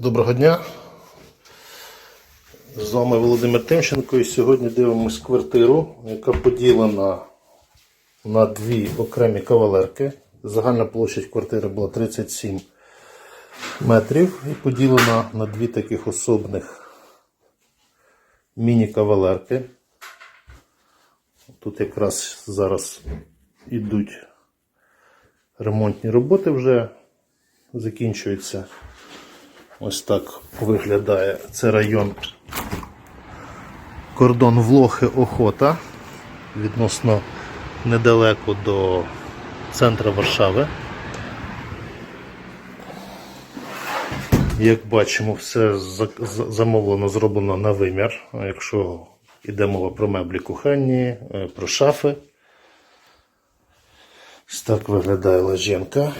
Доброго дня. З вами Володимир Тимченко і сьогодні дивимось квартиру, яка поділена на дві окремі кавалерки. Загальна площадь квартири була 37 метрів і поділена на дві таких особних міні-кавалерки. Тут якраз зараз йдуть ремонтні роботи вже закінчуються. Ось так виглядає це район кордон Влохи Охота, відносно недалеко до центру Варшави. Як бачимо, все за- за- замовлено, зроблено на вимір. Якщо йде мова про меблі кухонні, е, про шафи. Ось так виглядає ложенка.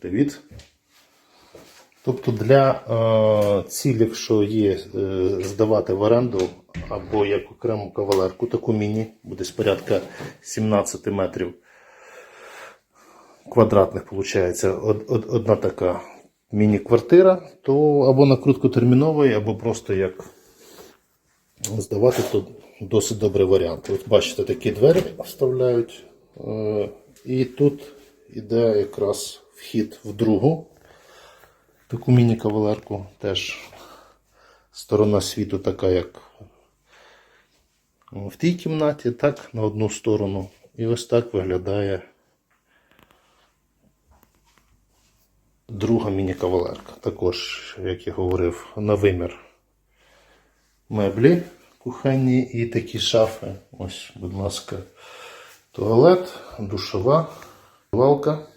Привіт. Тобто для е, цілі, що є е, здавати в оренду або як окрему кавалерку, таку міні, буде порядка 17 метрів квадратних, виходить, од, од, одна така міні-квартира, то або на короткотерміновий, або просто як здавати, то досить добрий варіант. От бачите, такі двері вставляють. е, І тут іде якраз вхід в другу таку міні-кавалерку. Теж сторона світу така, як в тій кімнаті, так, на одну сторону. І ось так виглядає друга міні-кавалерка. Також, як я говорив, на вимір меблі кухонні і такі шафи. Ось, будь ласка, туалет, душова, валка.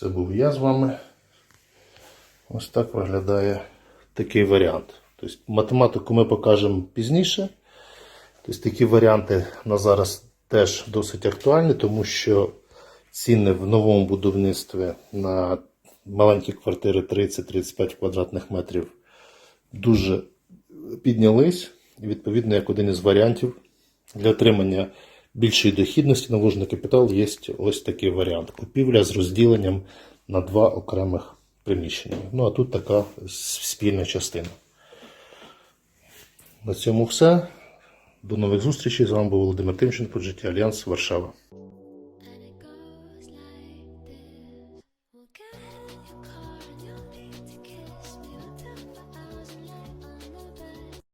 Це був я з вами. Ось так виглядає такий варіант. Тобто математику ми покажемо пізніше. Тобто такі варіанти на зараз теж досить актуальні, тому що ціни в новому будівництві на маленькі квартири 30-35 квадратних метрів дуже піднялись. І відповідно, як один із варіантів для отримання більшої дохідності на вложений капітал є ось такий варіант. Купівля з розділенням на два окремих приміщення. Ну а тут така спільна частина. На цьому все. До нових зустрічей. З вами був Володимир Тимченко, життя Альянс Варшава.